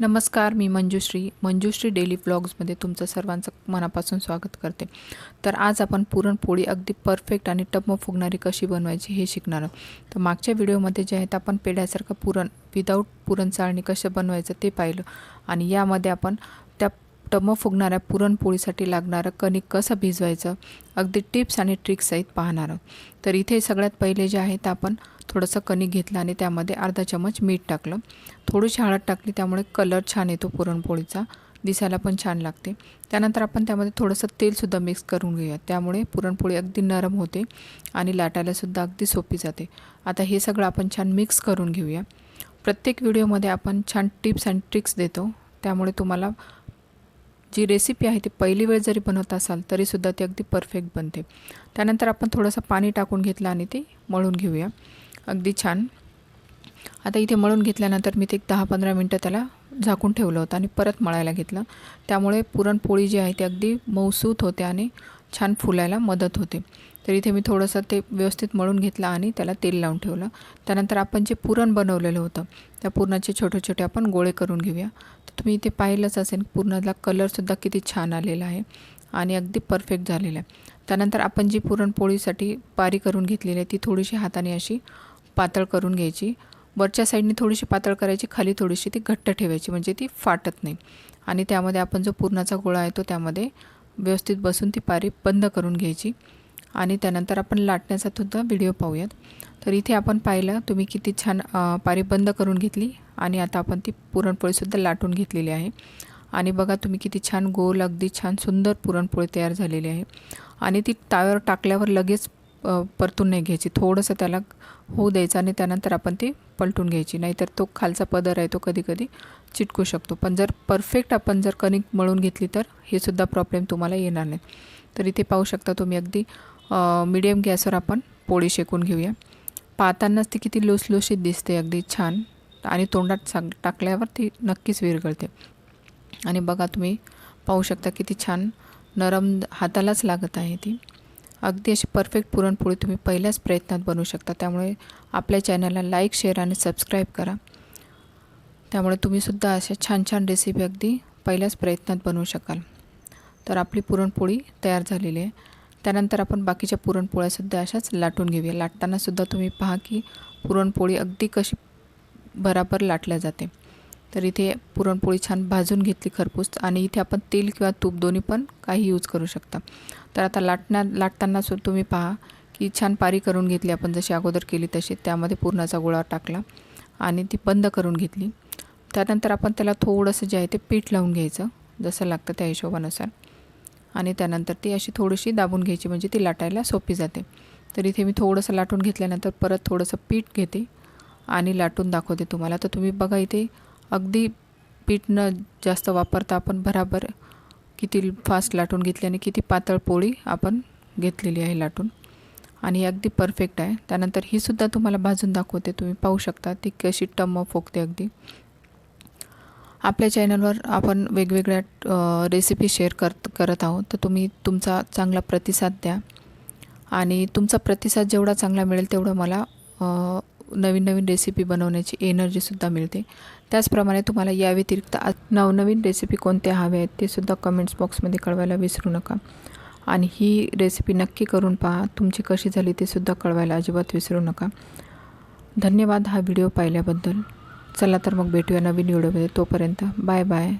नमस्कार मी मंजुश्री. मंजुश्री डेली व्लॉग्समध्ये तुमचं सर्वांचं मनापासून स्वागत करते. तर आज आपण पुरणपोळी अगदी परफेक्ट आणि टप्प फुगणारी कशी बनवायची हे शिकणार आहोत. तर मागच्या व्हिडिओमध्ये जे आहेत आपण पेढ्यासारखं पुरण विदाऊट पुरण चाळणी कसं बनवायचं ते पाहिलं. आणि यामध्ये आपण त्या टम्म फुगणाऱ्या पुरणपोळीसाठी लागणारं कणिक कसं भिजवायचं अगदी टिप्स आणि ट्रिक्ससहित पाहणार आहोत. तर इथे सगळ्यात पहिले जे आहेत आपण थोडंसं कणिक घेतलं आणि त्यामध्ये अर्धा चमच मीठ टाकलं. थोडीशी हळद टाकली त्यामुळे कलर छान येतो पुरणपोळीचा. दिसायला पण छान लागते. त्यानंतर आपण त्यामध्ये थोडंसं तेलसुद्धा मिक्स करून घेऊया त्यामुळे पुरणपोळी अगदी नरम होते आणि लाटायलासुद्धा अगदी सोपी जाते. आता हे सगळं आपण छान मिक्स करून घेऊया. प्रत्येक व्हिडिओमध्ये आपण छान टिप्स अँड ट्रिक्स देतो. त्यामुळे तुम्हाला जी रेसिपी आहे ती पहिली वेळ जरी बनवत असाल तरीसुद्धा ती अगदी परफेक्ट बनते. त्यानंतर आपण थोडंसं पाणी टाकून घेतलं आणि ती मळून घेऊया. अगदी छान. आता इथे मळून घेतल्यानंतर मी ते एक दहा पंधरा मिनटं त्याला झाकून ठेवलं होतं आणि परत मळायला घेतलं. त्यामुळे पुरणपोळी जी आहे ती अगदी मऊसूत होते आणि छान फुलायला मदत होते. तर इथे मी थोडंसं ते व्यवस्थित मळून घेतलं आणि त्याला तेल लावून ठेवलं. त्यानंतर आपण जे पुरण बनवलेलं होतं त्या पुरणाचे छोटे छोटे आपण गोळे करून घेऊया. तर तुम्ही इथे पाहिलंच असेल पुरणाला कलरसुद्धा किती छान आलेला आहे आणि अगदी परफेक्ट झालेला आहे. त्यानंतर आपण जी पुरणपोळीसाठी पारी करून घेतलेली आहे ती थोडीशी हाताने अशी पातळ करून घ्यायची. वरच्या साईडने थोडीशी पातळ करायची. खाली थोडीशी ती घट्ट ठेवायची. म्हणजे ती फाटत नाही. आणि त्यामध्ये आपण जो पुरणाचा गोळा आहे तो त्यामध्ये व्यवस्थित बसून ती पारी बंद करून घ्यायची. आणि त्यानंतर आपण लाटण्याचा सुद्धा व्हिडिओ पाहूयात. तर इथे आपण पाहिलं तुम्ही किती छान पारी बंद करून घेतली. आणि आता आपण ती पुरणपोळीसुद्धा लाटून घेतलेली आहे. आणि बघा तुम्ही किती छान गोल अगदी छान सुंदर पुरणपोळी तयार झालेली आहे. आणि ती ताव्यावर टाकल्यावर लगेच परतून नाही घ्यायची. थोडंसं त्याला होऊ द्यायचं आणि त्यानंतर आपण ती पलटून घ्यायची. नाहीतर तो खालचा पदर आहे तो कधीकधी चिटकू शकतो. पण जर परफेक्ट आपण जर कणिक मळून घेतली तर हे सुद्धा प्रॉब्लेम तुम्हाला येणार नाही. तर इथे पाहू शकता तुम्ही अगदी मीडियम गॅसवर आपण पोळी शेकून घेऊया. पाहतानाच ती किती लुसलुशीत दिसते अगदी छान. आणि तोंडात सांग टाकल्यावर ती नक्कीच विरघळते. आणि बघा तुम्ही पाहू शकता किती छान नरम हातालाच लागत आहे ती. अगदी अशी परफेक्ट पुरणपोळी तुम्ही पहिल्याच प्रयत्नात बनवू शकता. त्यामुळे आपल्या चॅनलला लाईक शेअर आणि सबस्क्राईब करा. त्यामुळे तुम्हीसुद्धा अशा छान छान रेसिपी अगदी पहिल्याच प्रयत्नात बनवू शकाल. तर आपली पुरणपोळी तयार झालेली आहे. त्यानंतर आपण बाकीच्या पुरणपोळ्यासुद्धा अशाच लाटून घेऊया. लाटतानासुद्धा तुम्ही पहा की पुरणपोळी अगदी कशी बराबर लाटल्या जाते. तर इथे पुरणपोळी छान भाजून घेतली खरपूस आणि इथे आपण तेल किंवा तूप दोन्ही पण काही यूज करू शकता. तर आता लाटण्या लाटताना सु तुम्ही पहा की छान पारी करून घेतली आपण जशी अगोदर केली तशी. त्यामध्ये पुरणाचा गोळा टाकला आणि ती बंद करून घेतली. त्यानंतर आपण त्याला थोडंसं जे आहे ते पीठ लावून घ्यायचं जसं लागतं त्या हिशोबानुसार. आणि त्यानंतर ती अशी थोडीशी दाबून घ्यायची म्हणजे ती लाटायला सोपी जाते. तर इथे मी थोडंसं लाटून घेतल्यानंतर परत थोडंसं पीठ घेते आणि लाटून दाखवते तुम्हाला. तर तुम्ही बघा इथे अगदी पीठ न जास्त वापरता आपण बराबर किती फास्ट लाटून घेतली आणि किती पातळ पोळी आपण घेतलेली आहे लाटून. आणि अगदी परफेक्ट आहे. त्यानंतर ही सुद्धा तुम्हाला भाजून दाखवते. तुम्ही पाहू शकता ती कशी टम्म फोकते अगदी. आपल्या चॅनलवर आपण वेगवेगळ्या रेसिपी शेअर करत करत आहोत. तर तुम्ही तुमचा चांगला प्रतिसाद द्या. आणि तुमचा प्रतिसाद जेवढा चांगला मिळेल तेवढं मला नवीन नवीन रेसिपी बनवण्याची एनर्जीसुद्धा मिळते. त्याचप्रमाणे तुम्हाला या व्यतिरिक्त नवनवीन रेसिपी कोणत्या हव्या आहेत ते सुद्धा कमेंट्स बॉक्समध्ये कळवायला विसरू नका. आणि ही रेसिपी नक्की करून पहा तुमची कशी झाली ते सुद्धा कळवायला अजिबात विसरू नका. धन्यवाद हा व्हिडिओ पाहिल्याबद्दल. चला तर मग भेटूया नवीन व्हिडिओमध्ये तोपर्यंत बाय बाय